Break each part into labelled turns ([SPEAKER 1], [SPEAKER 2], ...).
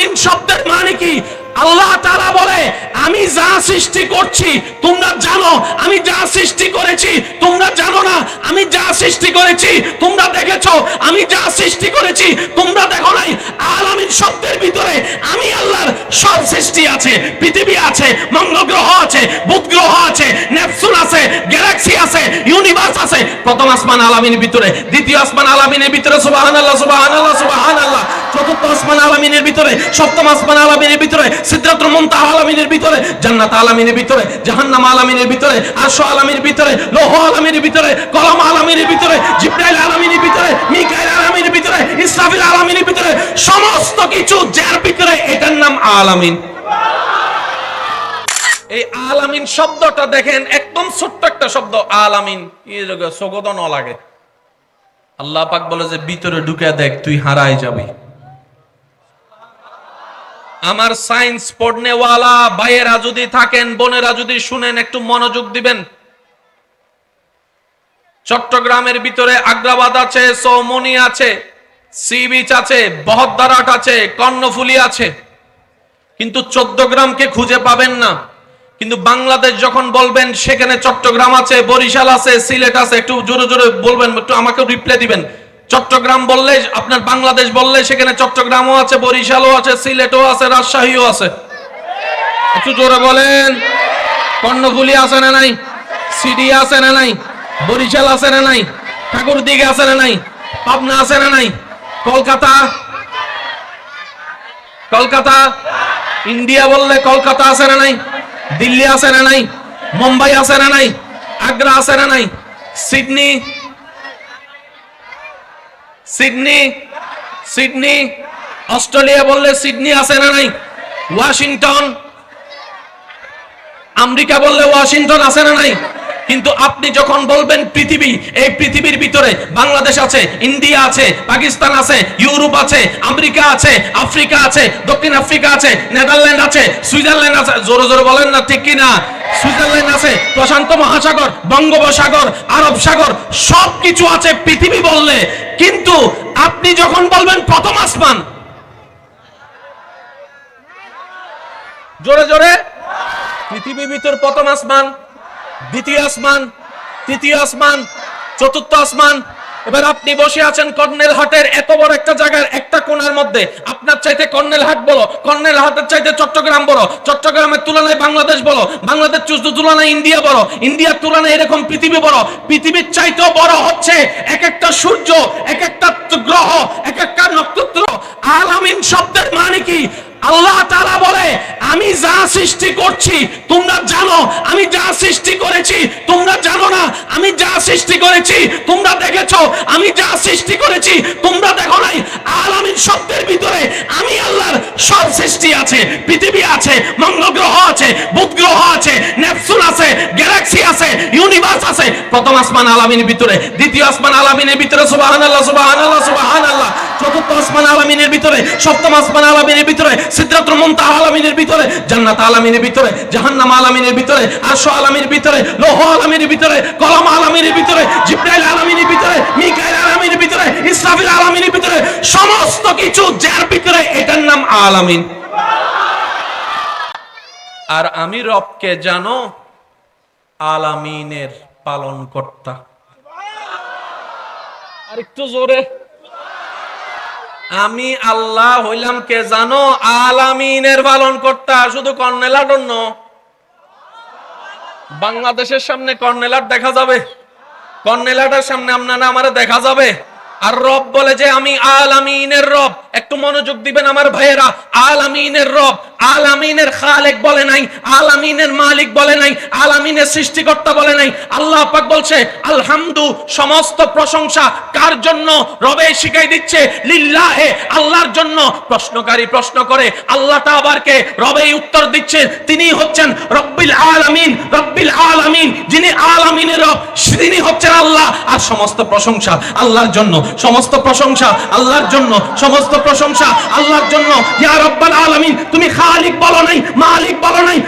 [SPEAKER 1] আলামিন শব্দের মানে কি? আল্লাহ তারা বলে, আমি যা সৃষ্টি করছি, তোমরা জানো, আমি যা সৃষ্টি করেছি, তোমরা জানো না, আমি যা সৃষ্টি করেছি, তোমরা দেখেছ, আমি যা সৃষ্টি করেছি, তোমরা দেখো নাই। আর আমি শব্দের ভিতরে, আমি সব সৃষ্টি আছে পৃথিবী আছে মঙ্গল গ্রহ আছে বুধ গ্রহ আছে নেপচুন আছে গ্যালাক্সি আছে ইউনিভার্স আছে প্রথম আসমান আলামিনের ভিতরে দ্বিতীয় আসমান আলামিনের ভিতরে সুবহানাল্লাহ সুবহানাল্লাহ সুবহানাল্লাহ চতুর্থ আসমান আলামিনের ভিতরে সপ্তম আসমান আলামিনের ভিতরে সিদ্ধাতুল মুনতাহা আলামিনের ভিতরে জান্নাত আলামিনের ভিতরে জাহান্নাম আলামিনের ভিতরে আরশ আলামিনের ভিতরে লোহ আলামিনের ভিতরে কলম আলামিনের ভিতরে জিব্রাইল আলামিনের ভিতরে মিকাইল আলামিনের ভিতরে ইসরাফিল আলামিনের ভিতরে সমস্ত কিছু যার আলামিন। এই আলামিন শব্দটা দেখেন, একদম ছোট্ট একটা শব্দ, আলামিন। সগদ ন লাগে। আল্লাহ পাক বলে যে, ভিতরে ঢুকে দেখ, তুই হারাই যাবি। আমার সায়েন্স পড়নেওয়ালা ভাইয়েরা যদি থাকেন, বোনেরা যদি শুনেন, একটু মনোযোগ দিবেন। চট্টগ্রামের ভিতরে আগ্রাবাদ আছে, সৌমনি আছে, সি বিচ আছে বহদ্দারাট আছে, কর্ণফুলি আছে। কিন্তু চোদ্দ গ্রামকে খুঁজে পাবেন না। কিন্তু বাংলাদেশ যখন বলবেন, সেখানে চট্টগ্রাম আছে, বরিশাল আছে, সিলেট আছে, একটু জোরে জোরে বলবেন, একটু আমাকে রিপ্লাই দিবেন। চট্টগ্রাম বললে, আপনার বাংলাদেশ বললে, সেখানে চট্টগ্রামও আছে, বরিশালও আছে, সিলেটও আছে, রাজশাহীও আছে। একটু জোরে বলেন। কর্ণফুলি আছে না নাই? সিডি আছে না নাই? বরিশাল আছে না নাই? ঠাকুরদিঘি আছে না নাই? পাবনা আছে না নাই? কলকাতা? কলকাতা? ইন্ডিয়া বললে কলকাতা আছে না নাই? দিল্লি আছে না নাই? মুম্বাই আছে না নাই? আগ্রা আছে না নাই? সিডনি? সিডনি? সিডনি? অস্ট্রেলিয়া বললে সিডনি আছে না নাই? ওয়াশিংটন? আমেরিকা বললে ওয়াশিংটন আছে না নাই? কিন্তু আপনি যখন বলবেন পৃথিবী, এই পৃথিবীর ভিতরে বাংলাদেশ আছে, ইন্ডিয়া আছে, পাকিস্তান আছে, ইউরোপ আছে, আমেরিকা আছে, আফ্রিকা আছে, দক্ষিণ আফ্রিকা আছে, নেদারল্যান্ড আছে, সুইজারল্যান্ড আছে, জোরে জোরে বলেন না ঠিক কি না সুইজারল্যান্ড আছে, প্রশান্ত মহাসাগর, বঙ্গোপসাগর, আরব সাগর সব কিছু আছে পৃথিবী বললে। কিন্তু আপনি যখন বলবেন প্রথম আসমান, জোরে জোরে, পৃথিবীর ভিতর প্রথম আসমান দ্বিতীয় আসমান, তৃতীয় আসমান, চতুর্থ আসমান। এবার আপনি বসে আছেন কর্নেল হাটের এত বড় একটা জায়গার একটা কোণার মধ্যে। আপনার চাইতে কর্নেল হাট বলো কর্নেল হাটের চাইতে চট্টগ্রাম বড়। চট্টগ্রামের তুলনায় বাংলাদেশ বলো বাংলাদেশ তুলনায় ইন্ডিয়া বড়। ইন্ডিয়ার তুলনায় এরকম পৃথিবী বড়। পৃথিবীর চাইতেও বড় হচ্ছে এক একটা সূর্য এক একটা গ্রহ এক একটা নক্ষত্র। আলামিন শব্দের মানে কি? আল্লাহ তাআলা বলে, আমি যা সৃষ্টি করছি, তোমরা জানো। আমি যা সৃষ্টি করেছি, তোমরা জানো না। আমি যা সৃষ্টি করেছি, তোমরা দেখেছ, আমি যা সৃষ্টি করেছি, তোমরা দেখো নাই। আলামিন শব্দের ভিতরে আমি আল্লাহর সব সৃষ্টি আছে। পৃথিবী আছে মঙ্গল গ্রহ আছে বুধ গ্রহ আছে, নেপচুন আছে, গ্যালাক্সি আছে, ইউনিভার্স আছে। প্রথম আসমান আলামিনের ভিতরে, দ্বিতীয় আসমান আলামিনের ভিতরে, সুবহানাল্লাহ সুবহানাল্লাহ সুবহানাল্লাহ। চতুর্থ আসমান আলামিনের ভিতরে, সপ্তম আসমান আলামিনের ভিতরে সিদ্ধাতুল মুনতাহা আলামিনের ভিতরে, জান্নাত আলামিনের ভিতরে, জাহান্নাম আলামিনের ভিতরে, আরশ আলামিনের ভিতরে, লৌহ আলামিনের ভিতরে, কলম আলামিনের ভিতরে, জিব্রাইল আলামিনের ভিতরে, মিকাইল আলামিনের ভিতরে, ইসরাফিল আলামিনের ভিতরে, সমস্ত কিছু যার ভিতরে, এটার নাম আলামিন। আর আমি রবকে জানো, আলামিনের পালন কর্তা আর একটু জোরে। আমি আল্লাহ হইলাম কে জানো, আলামিনের পালন কর্তা শুধু কর্নেলাটন বাংলাদেশের সামনে কর্নেলাট দেখা যাবে। কর্নেলাটার সামনে আপনারা আমারে দেখা যাবে? আর রব বলে যে, আমি আলামিনের রব। একটু মনোযোগ দিবেন আমার ভাইয়েরা। আলামিনের রব, আলামিনের খালেক বলে নাই, আলামিনের মালিক বলে নাই, আলামিনের সৃষ্টিকর্তা বলে নাই। আল্লাহ পাক বলছে, আলহামদু, সমস্ত প্রশংসা কার জন্য? রবে শিখাই দিচ্ছে, লিল্লাহে, আল্লাহর জন্য। প্রশ্নকারী প্রশ্ন করে আল্লাহটা আবার কে? রবেই উত্তর দিচ্ছে, তিনি হচ্ছেন রব্বিল আলামিন রব্বিল আলামিন যিনি রব তিনি হচ্ছেন আল্লাহ আর সমস্ত প্রশংসা আল্লাহর জন্য, সমস্ত প্রশংসা আল্লাহর জন্য, সমস্ত প্রশংসা আল্লাহর জন্য। ইয়া রব্বাল আলামিন, তুমি খালিক বলো নাই, মালিক বলো নাই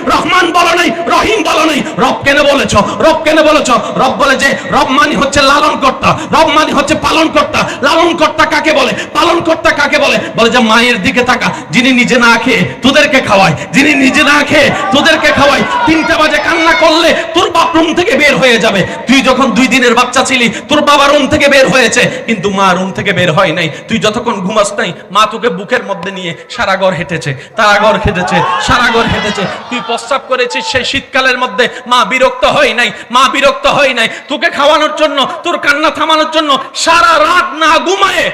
[SPEAKER 1] বলেছ? রব কেন বলেছ? রব বলে যে, রব মানে হচ্ছে লালন কর্তা রব মানে হচ্ছে পালন কর্তা লালন কর্তা কাকে বলে? পালন কর্তা কাকে বলে? বলে যে, মায়ের দিকে তাকা। যিনি নিজে না খেয়ে তোদেরকে খাওয়ায়, যিনি নিজে না খেয়ে তোদেরকে খাওয়ায়, তিনটা বাজে কান্না করলে তোর বাপ রুম থেকে বের হয়ে যাবে। তুই যখন দুই দিনের বাচ্চা ছিলি, তোর বাবা রুম থেকে বের হয়েছে। কিন্তু মা রুম থেকে বের হয় নাই। তুই যতক্ষণ ঘুমাস নাই, মা তোকে বুকের মধ্যে নিয়ে সারা ঘর হেঁটেছে, তারা ঘর হেঁটেছে সারা ঘর হেঁটেছে। তুই প্রস্রাব করেছিস সেই শীতকালের মধ্যে। মা বিরক্ত হয় নাই, মা বিরক্ত হয় নাই। তোকে খাওয়ানোর জন্য, তোর কান্না থামানোর জন্য সারা রাত না ঘুমায়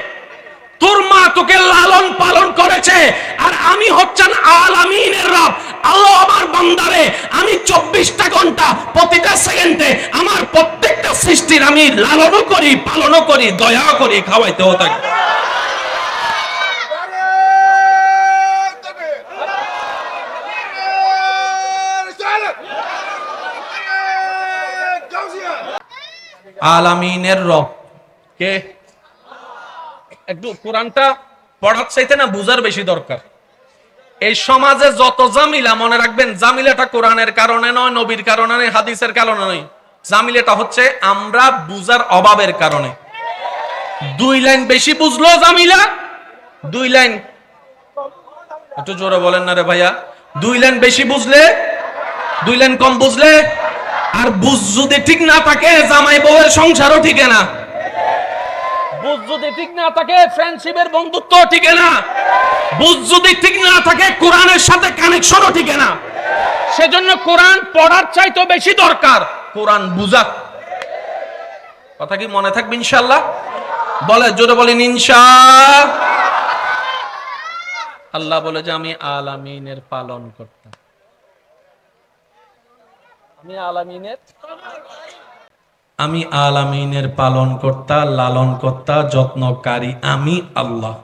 [SPEAKER 1] তোর মা তোকে লালন পালন করেছে। আর আমি হচ্ছেন আলামিনের রব। আল্লাহ আমার বান্দারে, আমি চব্বিশটা ঘণ্টা প্রতিটা সেকেন্ডে আমার প্রত্যেকটা সৃষ্টির আমি লালনও করি, পালনও করি, দয়া করি, খাওয়াইতেও থাকি। আলামিনের রব। কে? একটু কোরআনটা পড়ার চাইতে না বুঝার বেশি দরকার। এই সমাজে যত জামিলা মনে রাখবেন, জামিলাটা কোরআনের কারণে নয়, নবীর কারণে নয়, হাদিসের কারণে নয়। জামিলাটা হচ্ছে আমরা বুঝার অভাবের কারণে। দুই লাইন বেশি বুঝলো জামিলা? দুই লাইন। একটু জোরে বলেন না রে ভাইয়া। দুই লাইন বেশি বুঝলে? দুই লাইন কম বুঝলে? আর বুঝ যদি ঠিক না থাকে জামাই বউয়ের সংসারও ঠিক না। বুঝ যদি ঠিক না থাকে ফ্রেন্ডশিপের বন্ধুত্ব ঠিক না। বুঝ যদি ঠিক না থাকে কোরআনের সাথে কানেকশনও ঠিক না। সেজন্য কোরআন পড়ার চাইতো বেশি দরকার। কোরআন বুঝা। কথা কি মনে থাকবে ইনশাআল্লাহ? বলে জোরে বলেন ইনশা আল্লাহ বলে যে আমি আলামিনের পালন করতাম। আমি আলামিনের আমি আলামিনের পালন কর্তা লালন কর্তা যত্নকারী আমি আল্লাহ।